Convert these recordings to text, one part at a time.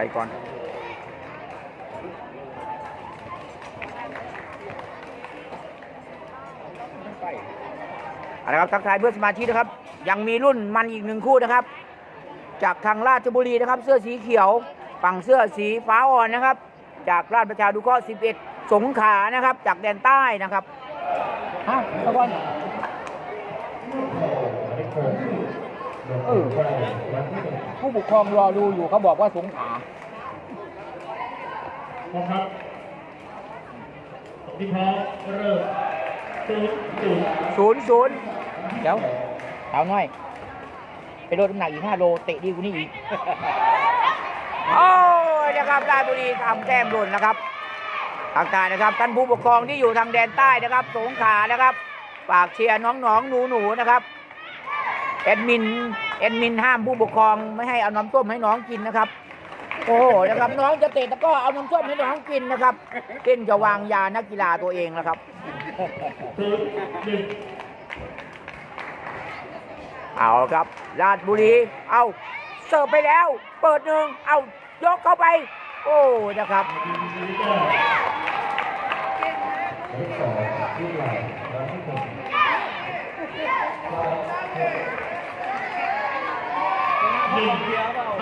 ไปก่อนเอาละครับทักทายเพื่อนสมาชิกนะครับ ยังมีรุ่นมันอีกหนึ่งคู่นะครับ จากทางราชบุรีนะครับ เสื้อสีเขียว ฝั่งเสื้อสีฟ้าอ่อนนะครับ จากราชประชาดุเคราะห์11 สงขานะครับ จากแดนใต้นะครับฮะตะกอน เออผู้ปกครองรอดูอยู่เขาบอกว่าสงขลาพร้อมครับที่พร้อมเริ่มศูนย์ศูนย์ศูนย์ศูนย์เดี๋ยวเอาหน่อย ไปลดน้ำหนักอีกห้าโลเตะดีกว่านี้อีก โอ้ยนะครับราชบุรีทำแต้มหล่นนะครับทางการนะครับท่านผู้ปกครองที่อยู่ทางแดนใต้นะครับ สงขลานะครับ ฝากเชียร์น้องๆหนูๆนะครับ แอดมินแอดมินห้ามผู้ปกครองไม่ให้เอาน้ำส้มให้น้องกินนะครับ โอ้โหนะครับน้องจะเตะตะกร้อเอาน้ำส้มให้น้องกินนะครับเต้นจะวางยานักกีฬาตัวเองนะครับเอาครับ ราชบุรี เอาเสิร์ฟไปแล้ว เปิดหนึ่งเอายกเข้าไป โอ้นะครับ นึ่งเข้าสอง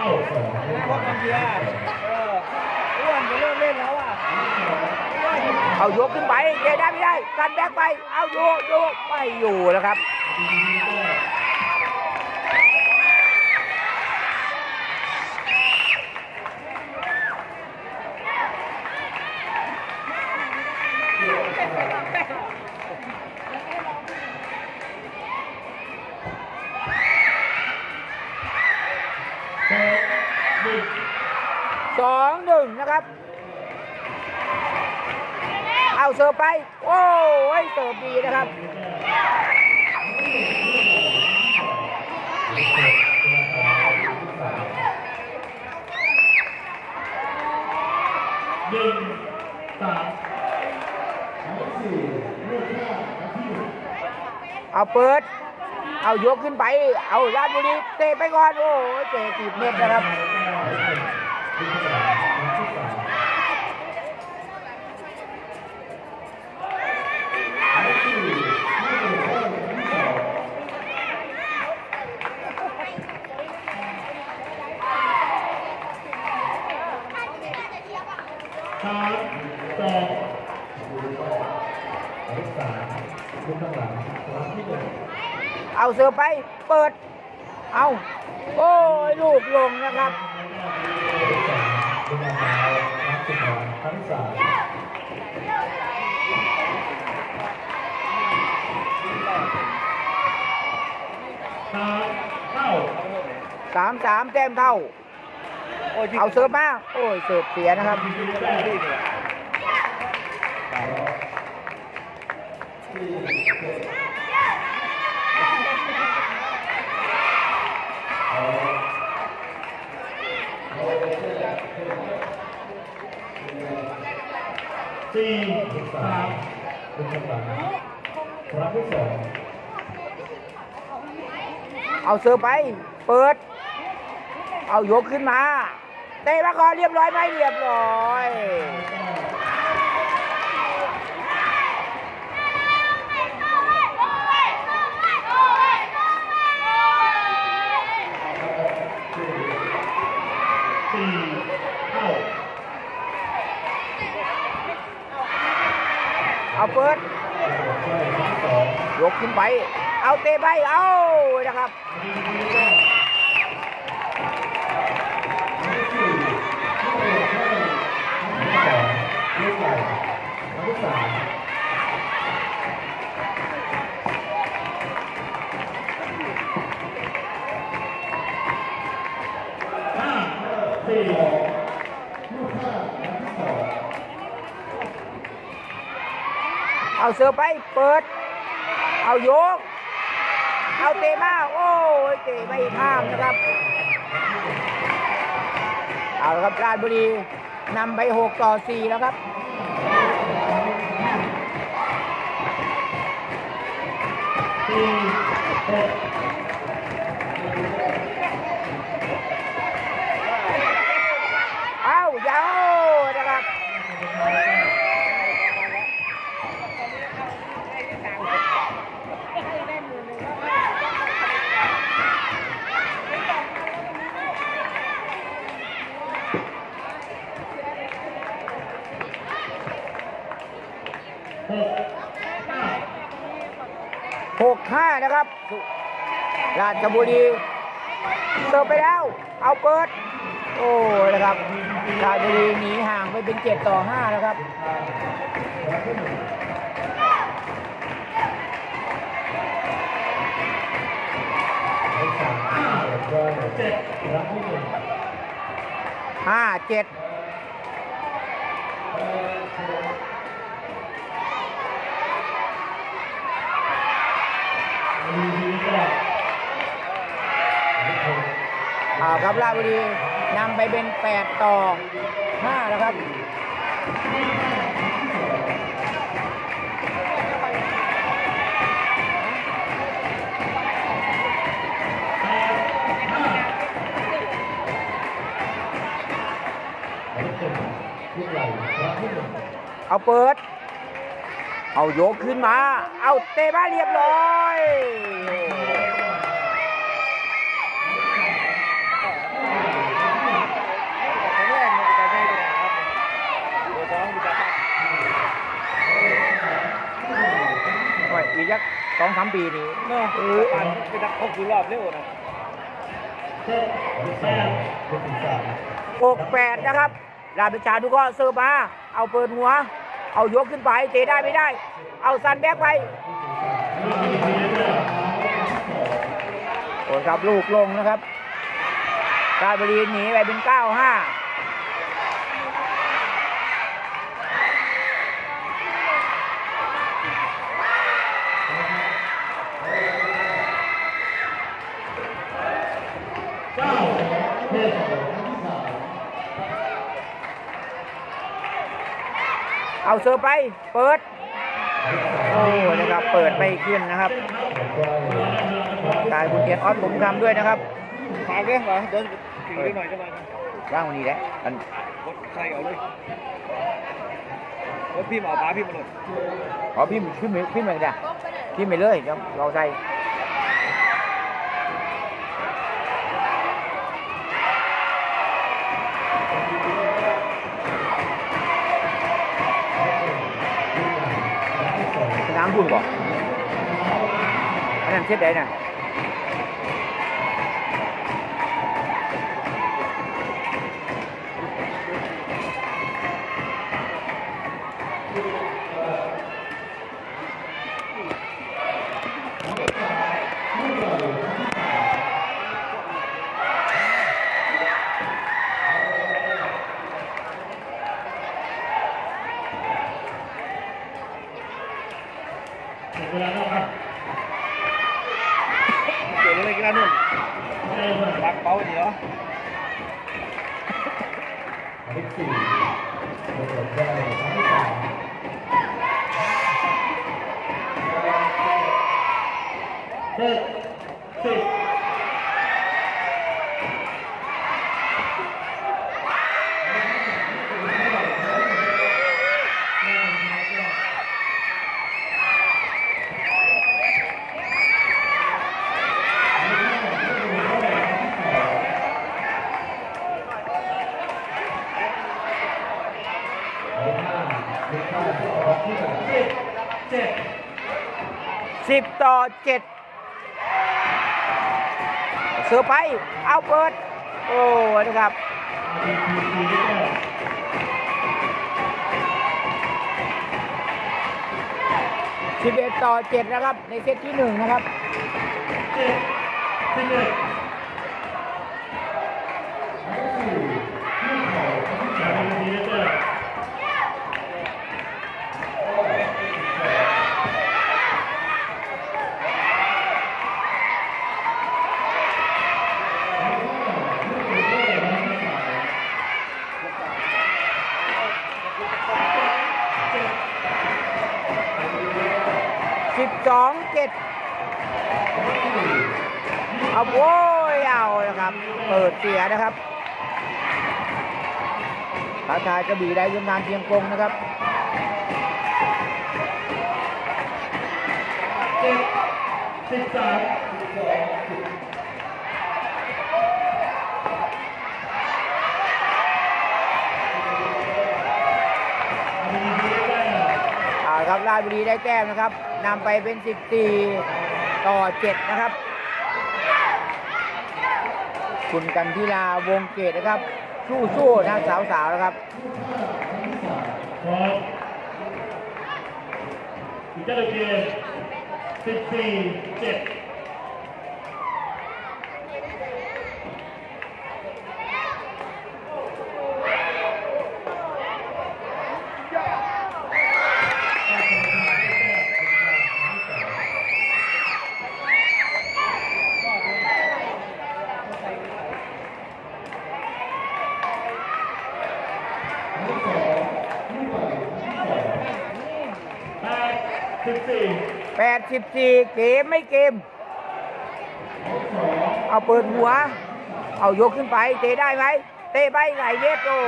เอายกขึ้นไปเยได้ไม่ได้กันแบกไป เอาโยกโยกไม่อยู่แล้วครับ เสิร์ฟไป โอ้ยเสิร์ฟดีนะครับหนึ่งสามเอาเปิด เอายกขึ้นไป เอาราชบุรีเตะไปก่อน โอ้ยเตะติดเน็ตนะครับ เอาเสิร์ฟไป เปิด เอาโอ้ยลูกลงนะครับเข้าสามสามแต้มเท่า เอาเสิร์ฟมา โอ้ย เสิร์ฟเสียนะครับ สี่สามเอาเสิร์ฟไป เปิด เอายกขึ้นมาเตะมาก่อนเรียบร้อยไหมเรียบร้อย เอาเปิด ยกขึ้นไป เอาเตะไป เอานะครับห้า เอาเสือไปเปิด เอาโยก เอาเตะมาโอ้ยเตะไม่ข้ามนะครับ เอาละครับราชบุรีนำไปหกต่อสี่แล้วครับสี่หก นะครับสุ ราชบุรีเติมไปแล้ว เอาเปิด โอ้นะครับราชบุรีหนีห่างไปเป็นเจ็ดต่อห้าแล้วครับห้าเจ็ด มีทีก็ อ่า ครับราชบุรีนำไปเป็นแปดต่อห้าแล้วครับเอาเปิด เอาโยกขึ้นมา เอาเตะบ้านเรียบร้อยโอ้ยอีกยักสองสามปีนี้เนาะเออปันไปดักครบกี่รอบเร็วนะเจ็ดแปดเป็นสามหกแปดนะครับราชประชานุก็เสิร์ฟมาเอาเปิดหัว เอายกขึ้นไปเตะได้ไม่ได้ เอาซันแบ็กไปโอ้ยครับลูกลงนะครับราชบุรีหนีไปเป็นเก้าห้า เก้าเจ็ด เอาเสิร์ฟไป เปิด โอ้ยนะครับ เปิดไม่ขึ้นนะครับกายคุณเทียนออสผมทำด้วยนะครับฝากเลยเหรอเดินถึงได้หน่อยจะมาว่างวันนี้แหละอันกดใส่เอาเลยรถพี่มาเอาปลาพี่มาหน่อยขอพี่ขึ้นไปขึ้นไปกันพี่ไปเลยเดี๋ยวเราใส่ น้ำบุญก่อน เจ็ดสิบสิบต่อเจ็ด เสือไปเอาเปิด โอ้นะครับสิบเอ็ดต่อเจ็ดนะครับ ในเซตที่หนึ่งนะครับ กระบี่ได้ยมนานเพียงกงนะครับเจ็ดสิบสามอ่าครับราชบุรีได้แต้มนะครับนำไปเป็น 14 ต่อเจ็ดนะครับ คุณกันพิลาวงเกตนะครับ สู้ๆนะสาวๆนะครับพร้อมอีกเจ้าเกมสิบสี่เจ็ด เกมไม่เกม เอาเปิดหัว เอายกขึ้นไป เตะได้ไหม เตะไปไหลเย็บโอ้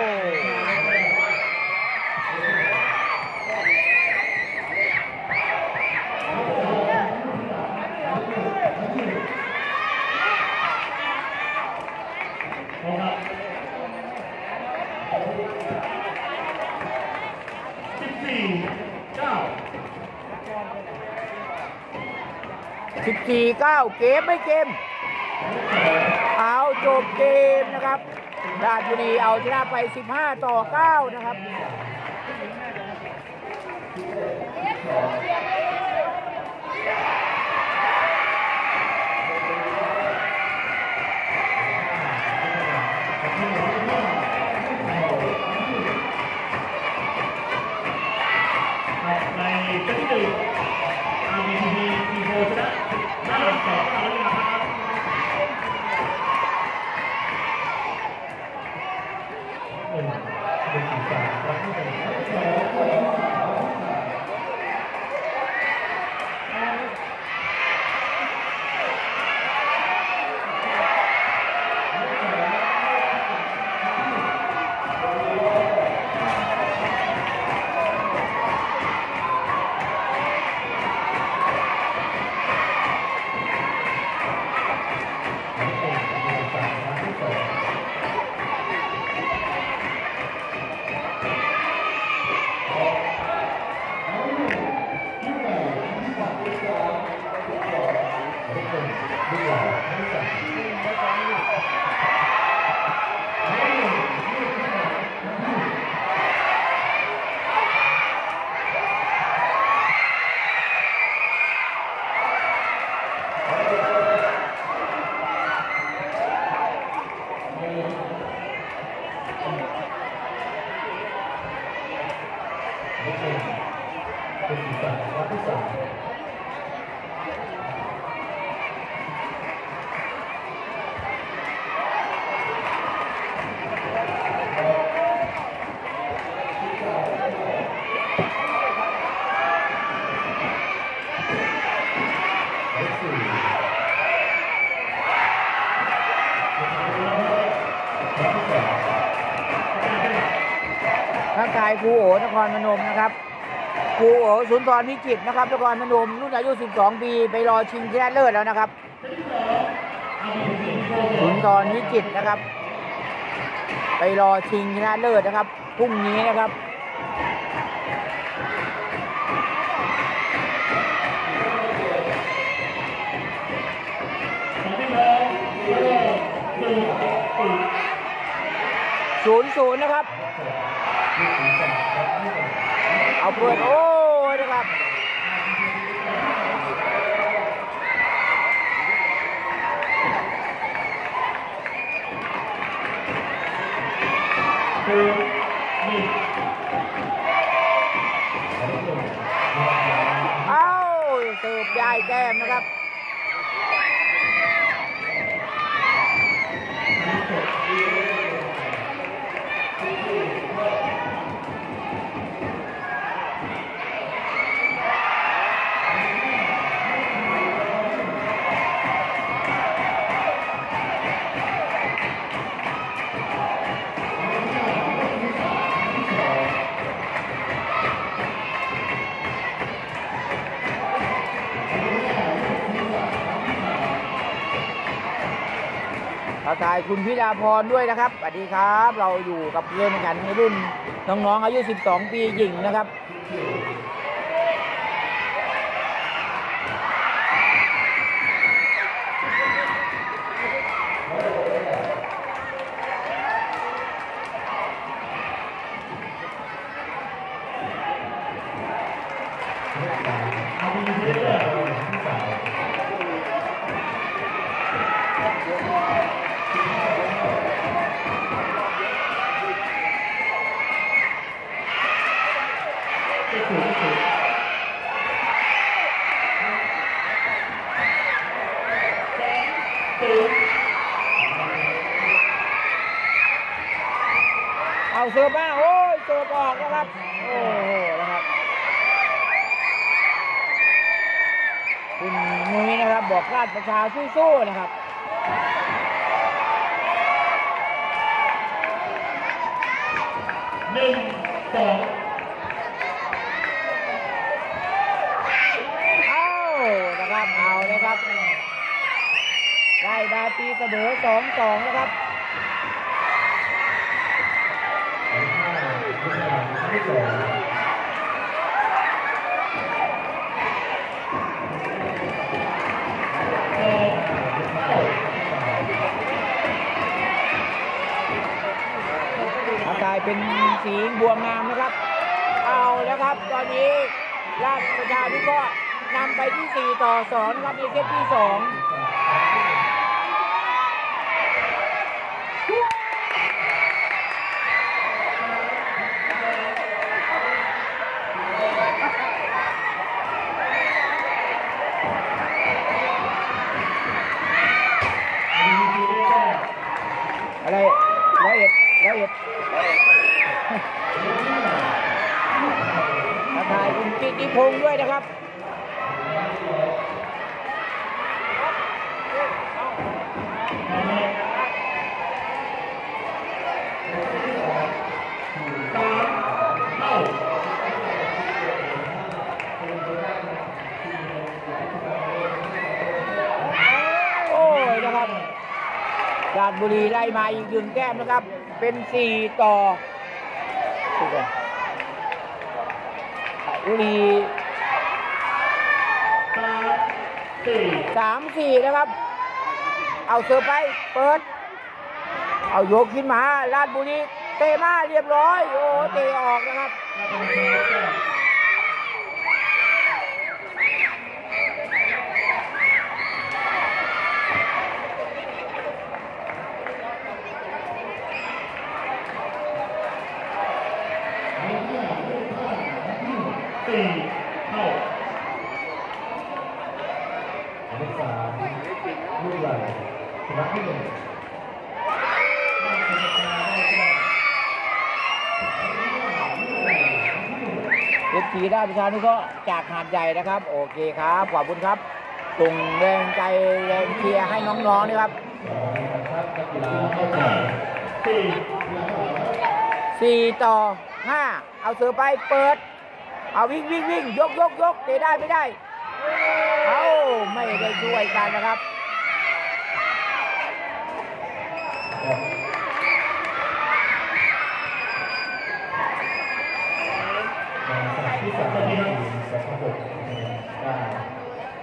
พร้อมครับสิบสี่เก้า 14 9เกมไม่เกม เอาจบเกมนะครับราชบุรีเอาชนะไป15ต่อ9นะครับใน โอนครพนมนะครับครูโอสุนทรวิจิตนะครับนครพนมรุ่นอายุ 12 ปีไปรอชิงชนะเลิศแล้วนะครับสุนทรวิจิตนะครับ ไปรอชิงชนะเลิศนะครับพรุ่งนี้นะครับศูนย์ศูนย์นะครับ เอาเปิดโอ้ยนะครับคือ คุณพิดาพรด้วยนะครับสวัสดีครับ เราอยู่กับเพื่อนกันในรุ่นน้องๆอายุ 12 ปีหญิงนะครับ บบอกราชประชาสู้ๆนะครับหนึ่งสองเอานะครับเอาเลยครับ ได้ดาตีเสมอสองสองนะครับกลาย เป็นสีบัวงามนะครับ เอาแล้วครับ ตอนนี้ราชประชาธิก็นำไปที่ 4 ต่อ2ครับในเซตที่ 2 อะไรร้อยเอ็ดร้อยเอ็ดทักทายคุณกิติพงษ์ด้วยนะครับเท่าโอ้ยนะครับราชบุรีไล่มาอีกหนึ่งแต้มนะครับ เป็น4ต่อดูกันบุรีสามสี่3 4นะครับ เอาเซอร์ไป เปิด เอาโยกขึ้นมาราชบุรีเตะมาเรียบร้อย โอ้เตะออกนะครับ สี่เท่า ลูกสามลูกไหลชนะที่หนึ่ง เอฟซีได้ประชานุเคราะห์จากหาดใหญ่นะครับ โอเคครับขอบคุณครับส่งแรงใจแรงเชียร์ให้น้องๆนะครับนะครับนักกีฬาเข้าแข่ห้าเอาเสือไปเปิด เอาวิ่งวิ่งวิ่งยกยกยกเตะได้ไม่ได้ เอาไม่ได้ช่วยกันนะครับ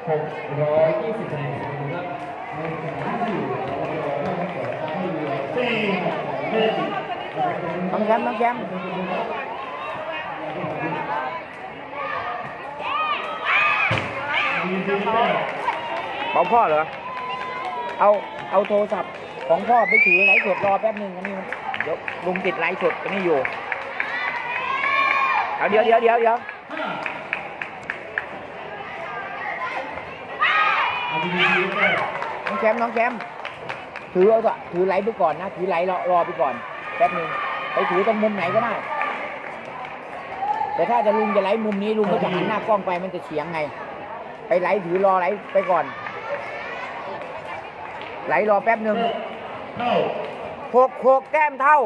620คะแนนครับในสนามที่อยู่น้องแย้มน้องแยมของพ่อเหรอ เอาเอาโทรศัพท์ของพ่อไปถือไลฟ์สดรอแป๊บหนึ่งนะนี่เดี๋ลุงติดไลฟ์สดกันนี่อยู่เดี๋ยวเดี๋ยวเดี๋ยวเดี๋ยว น้องแชมป์น้องแชมป์ถือเอาเถอะถือไลฟ์ไปก่อนนะถือไลฟ์รอรอไปก่อนแป๊บหนึ่งไปถือตรงมุมไหนก็ได้ แต่ถ้าจะลุงจะไลฟ์มุมนี้ลุงก็จะหันหน้ากล้องไปมันจะเฉียงไง ไปไลฟ์ถือรอไลฟ์ไปก่อนไลฟ์รอแป๊บหนึ่งเท่าหกหกแต้มเท่า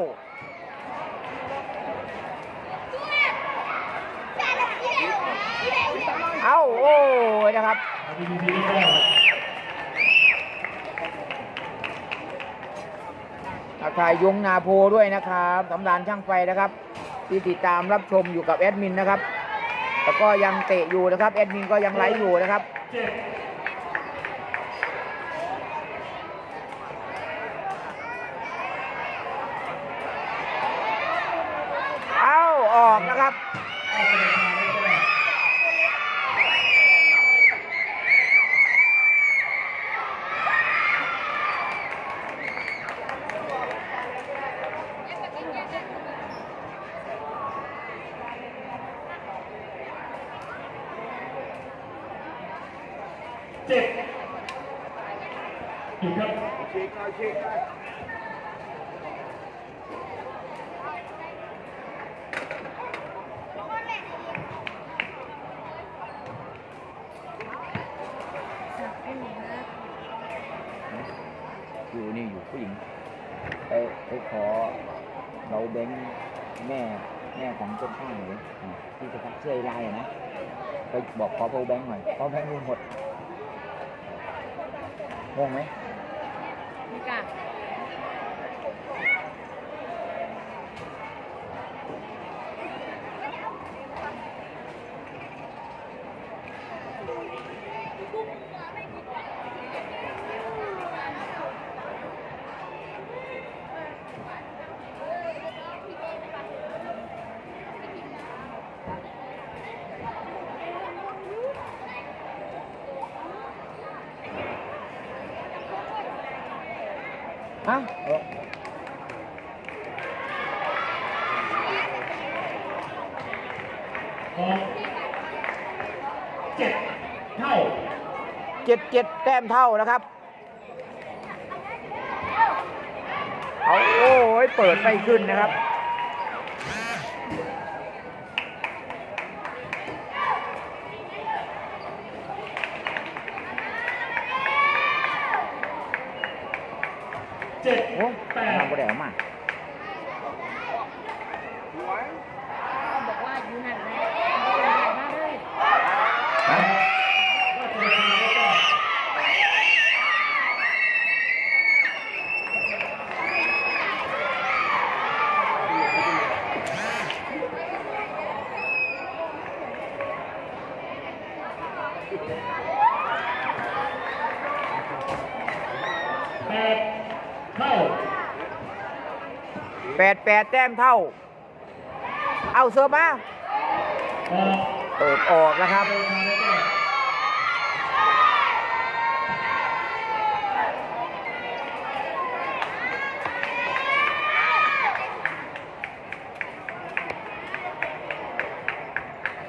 เอาโอ้ยนะครับ ถ่ายยงนาโพด้วยนะครับสำดานช่างไฟนะครับ ที่ติดตามรับชมอยู่กับแอดมินนะครับแล้วก็ยังเตะอยู่นะครับแอดมินก็ยังไลฟ์อยู่นะครับ จ็ดถูกครับอยู่นี่อยู่ผู้หญิงไปไปขอเราเบ้งแม่แม่ของต้นข้างหน่อยที่จะพักเชื่อไลน์นะไปบอกขอเโาแบงค์หน่อยเขาแบงค์มึงหมด งงไหมไม่ ฮะเออหกเจ็ดเท่าเจ็ดเจ็ดแต้มเท่านะครับ เอาโอ้ยเปิดไม่ขึ้นนะครับ เจ็ดโอ้แปทำดก็ได้ออกมา บอกว่าอยู่นั่นแหละมาเลย ฮะ ก็เจอกันแล้วก็ แปดเท่า แป ดแปดแต้มเท่า เอาเสิร์ฟมาเปิดออกนะครับ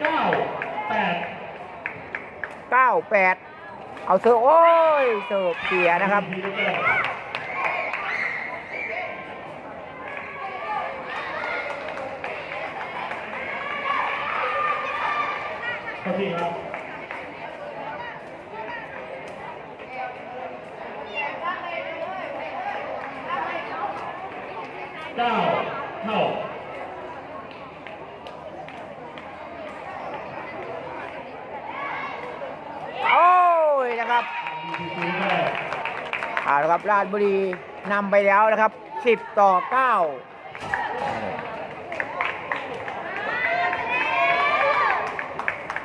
เก้าแปดเก้าแปดเอาเสิร์ฟโอ้ย เสิร์ฟเสียนะครับ ทีแล้วก็เข้าที่ครับเก้าเท่าโอ้ยนะครับเอาละครับราชบุรีนำไปแล้วนะครับ 10 ต่อ 9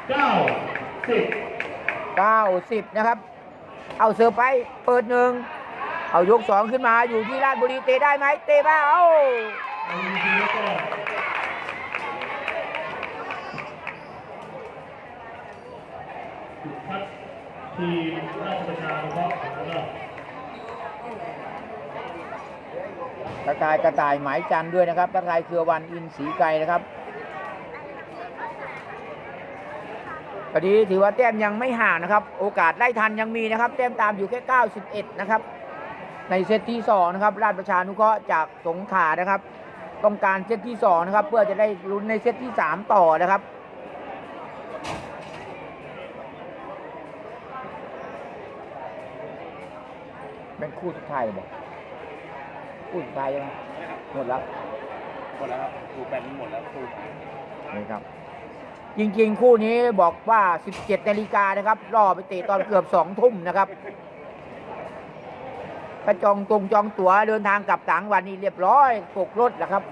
เก้าสิบ90นะครับ เอาเสิร์ฟไปเปิดหนึ่งเอายกสองขึ้นมาอยู่ที่ราชบุรีเตะได้ไหมเตะมาเอ้าเอาทีทีแล้วก็พัดทีมราชประชานุเคราะห์แล้วก็ตะกายกระต่ายหมายจันทร์ด้วยนะครับตะกายเครือวันอินสีไก่นะครับ พอดีถือว่าแต้มยังไม่ห่างนะครับ โอกาสไล่ทันยังมีนะครับ แต้มตามอยู่แค่ 91 นะครับ ในเซตที่ 2 นะครับ ราชประชานุเคราะห์จากสงขลานะครับ ต้องการเซตที่ 2 นะครับ เพื่อจะได้ลุ้นในเซตที่ 3 ต่อนะครับเป็นคู่สุดท้ายบอกคู่สุดท้ายใช่ไหมหมดแล้ว หมดแล้วครับครูแปดหมดแล้วครูนี่ครับ จริงๆ คู่นี้บอกว่า 17นาฬิกานะครับรอไปเตะตอนเกือบ2ทุ่มนะครับกระจองตรงจองตั๋วเดินทางกลับต่างวันนี้เรียบร้อยปกรถแล้วครับ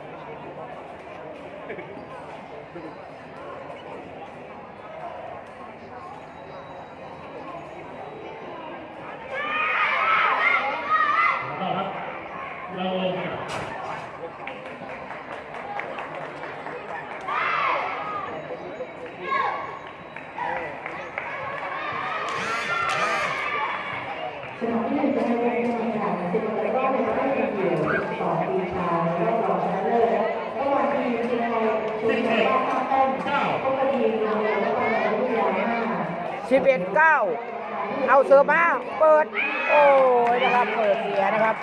แล้วก็ครับเราลงกัน สนามที่หนึ่งจะให้เป็นแข่งขันสิบแล้วก็เป็นรอบทีเดียวสองทีมชายรอบรองชนะเลิศระหว่างทีมทีมไทยทีมไทยรอบข้างต้นพบกับทีมโรงเรียนนครราชวิทยาห้า 11 9 เอาเสือมาเปิด โอ้ยนะครับเปิดเสียนะครับ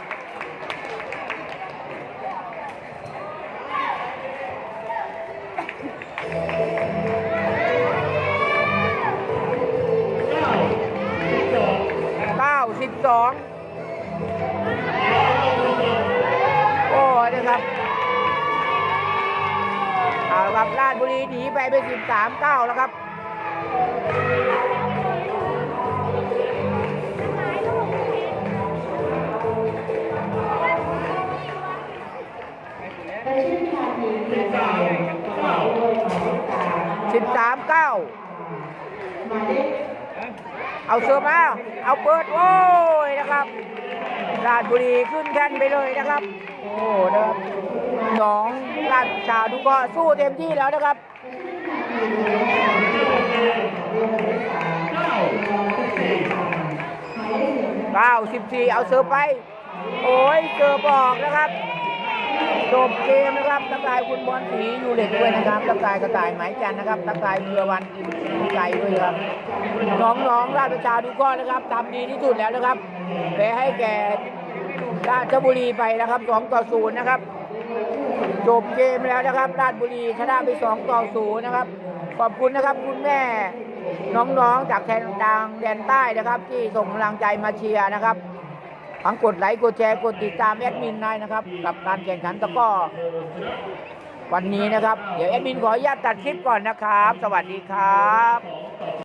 เก้าสิบสองโอ้ยนะครับนะครับราชบุรีหนีไปเป็นสิบสามเก้าแล้วครับ สิบสามเก้าเอาเสือมา เอาเปิด โอ้ยนะครับราชบุรีขึ้นแท่นไปเลยนะครับ โอ้นะครับน้องราชชาวทุกก็สู้เต็มที่แล้วนะครับเก้าสิบสี่เอาเสือไป โอ้ยเสือบอกนะครับ จบเกมนะครับตะกายคุณบอลสีอยู่เหล็กด้วยนะครับตะกายกระต่ายไหมจันนะครับตะกายเรือวันอินใจด้วยครับน้องๆราชประชาดุก้อนนะครับทำดีที่สุดแล้วนะครับแพ้ให้แก่ราชบุรีไปนะครับ2ต่อ0นะครับจบเกมแล้วนะครับ ราชบุรีชนะไป2ต่อ0นะครับ ขอบคุณนะครับคุณแม่น้องๆจากแทนดังแดนใต้นะครับ ที่ส่งกำลังใจมาเชียร์นะครับ ทั้งกดไลค์กดแชร์กดติดตามแอดมินนายนะครับ กับการแข่งขันตะก้อวันนี้นะครับ เดี๋ยวแอดมินขออนุญาตตัดคลิปก่อนนะครับ สวัสดีครับ